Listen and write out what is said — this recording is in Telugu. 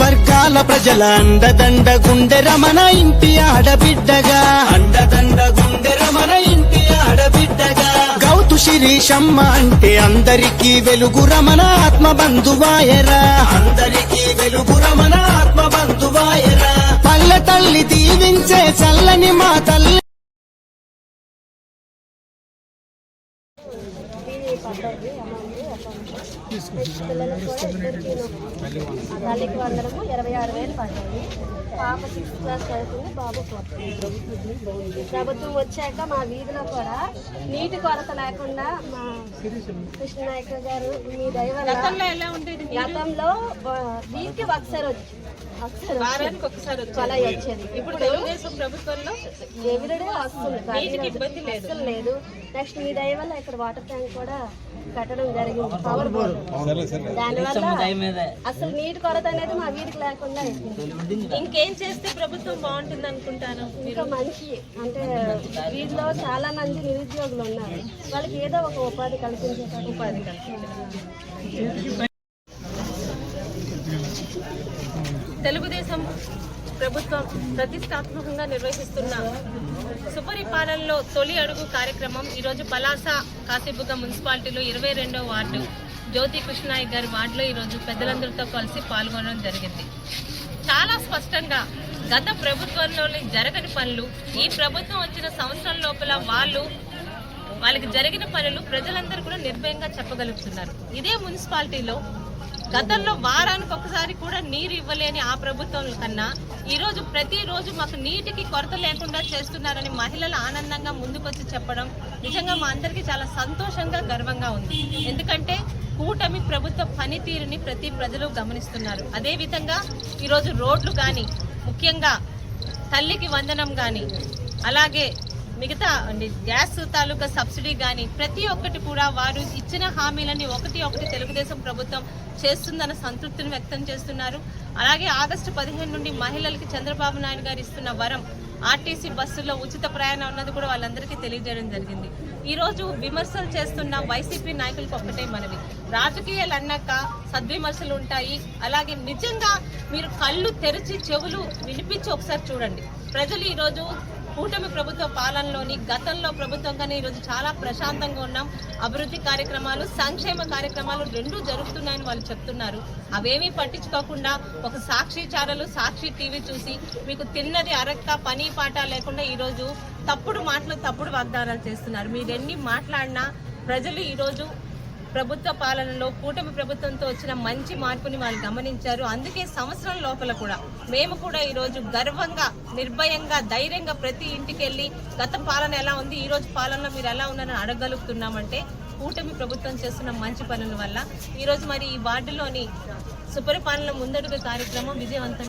వర్గాల ప్రజల అండదండ గుండె రమణ ఇంటి ఆడబిడ్డగా. అండదండ గుండె రమణ ఇంటి ఆడబిడ్డగా. గౌతు శిరీషమ్మ అంటే అందరికీ వెలుగు రమణ ఆత్మ బంధువాయరా. అందరికీ వెలుగు తల్లి దీవించే చల్లని మా తల్లి. తల్లికి వందనము ఇరవై ఆరు వేలు పడ్డాయి పాప సిక్స్త్ క్లాస్ చదువుతుంది బాబు ప్రభుత్వం వచ్చాక మా వీధిలో కూడా నీటి కొరత లేకుండా మా కృష్ణనాయక గారు మీ ఉండేది గతంలో వీక్కి ఒకసారి వచ్చి వారానికి ఒకసారి వచ్చేది. ఇప్పుడు తెలుగుదేశం ప్రభుత్వంలో ఎవ్రీడే వస్తుంది నీటికి ఇబ్బంది లేదు. నెక్స్ట్ మీ దయ వల్ల ఇక్కడ వాటర్ ట్యాంక్ కూడా కట్టడం జరిగింది. పవర్ బోర్డు దానివల్ల అసలు నీటి కొరత అనేది మా వీధికి లేకుండా ఇంకేం చేస్తే ప్రభుత్వం బాగుంటుంది అనుకుంటాను ఇంకా మంచి అంటే వీధిలో చాలా మంది నిరుద్యోగులు ఉన్నారు. వాళ్ళకి ఏదో ఒక ఉపాధి కల్పించేటట్టు. ఉపాధి తెలుగుదేశం ప్రభుత్వం ప్రతిష్టాత్మకంగా నిర్వహిస్తున్న సుపరిపాలనలో తొలి అడుగు కార్యక్రమం ఈరోజు పలాస కాశీబుగ్గ మున్సిపాలిటీలో ఇరవై రెండో వార్డు. జ్యోతి కృష్ణాయ్ గారి వార్డులో ఈరోజు పెద్దలందరితో కలిసి పాల్గొనడం జరిగింది. చాలా స్పష్టంగా గత ప్రభుత్వంలోని జరగని పనులు ఈ ప్రభుత్వం వచ్చిన సంవత్సరం లోపల వాళ్ళు వాళ్ళకి జరిగిన పనులు ప్రజలందరూ కూడా నిర్భయంగా చెప్పగలుగుతున్నారు. ఇదే మున్సిపాలిటీలో గతంలో వారానికి ఒకసారి కూడా నీరు ఇవ్వలేని ఆ ప్రభుత్వం కన్నా ఈ రోజు ప్రతిరోజు మాకు నీటికి కొరత లేకుండా చేస్తున్నారని మహిళలు ఆనందంగా ముందుకొచ్చి చెప్పడం నిజంగా మా అందరికీ చాలా సంతోషంగా గర్వంగా ఉంది. ఎందుకంటే కూటమి ప్రభుత్వ పనితీరుని ప్రతి ప్రజలు గమనిస్తున్నారు. అదేవిధంగా ఈరోజు రోడ్లు కానీ ముఖ్యంగా తల్లికి వందనం కానీ అలాగే మిగతా అండి గ్యాస్ తాలూకా సబ్సిడీ కానీ ప్రతి ఒక్కటి కూడా వారు ఇచ్చిన హామీలని ఒకటి ఒకటి తెలుగుదేశం ప్రభుత్వం చేస్తుందన్న సంతృప్తిని వ్యక్తం చేస్తున్నారు. అలాగే ఆగస్టు పదిహేను నుండి మహిళలకి చంద్రబాబు నాయుడు గారు ఇస్తున్న వరం ఆర్టీసీ బస్సుల్లో ఉచిత ప్రయాణం ఉన్నది కూడా వాళ్ళందరికీ తెలియజేయడం జరిగింది. ఈరోజు విమర్శలు చేస్తున్న వైసీపీ నాయకులకు ఒక్కటే మనవి. రాజకీయాలు అన్నాక సద్విమర్శలు ఉంటాయి. అలాగే నిజంగా మీరు కళ్ళు తెరిచి చెవులు వినిపించి ఒకసారి చూడండి. ప్రజలు ఈరోజు కూటమి ప్రభుత్వ పాలనలోని గతంలో ప్రభుత్వం కానీ ఈరోజు చాలా ప్రశాంతంగా ఉన్నాం. అభివృద్ధి కార్యక్రమాలు సంక్షేమ కార్యక్రమాలు రెండూ జరుగుతున్నాయని వాళ్ళు చెప్తున్నారు. అవేమీ పట్టించుకోకుండా ఒక సాక్షి చారలు సాక్షి టీవీ చూసి మీకు తిన్నది అరక్క పని పాట లేకుండా ఈరోజు తప్పుడు మాటలు తప్పుడు వాగ్దానాలు చేస్తున్నారు. మీరెన్ని మాట్లాడినా ప్రజలు ఈరోజు ప్రభుత్వ పాలనలో కూటమి ప్రభుత్వంతో వచ్చిన మంచి మార్పుని వాళ్ళు గమనించారు. అందుకే సంవత్సరం లోపల కూడా మేము కూడా ఈరోజు గర్వంగా నిర్భయంగా ధైర్యంగా ప్రతి ఇంటికి వెళ్ళి గత పాలన ఎలా ఉంది ఈ రోజు పాలనలో మీరు ఎలా ఉన్నారని అడగలుగుతున్నామంటే కూటమి ప్రభుత్వం చేస్తున్న మంచి పనుల వల్ల ఈరోజు మరి ఈ వార్డులోని సుపరిపాలన ముందడుగు కార్యక్రమం విజయవంతం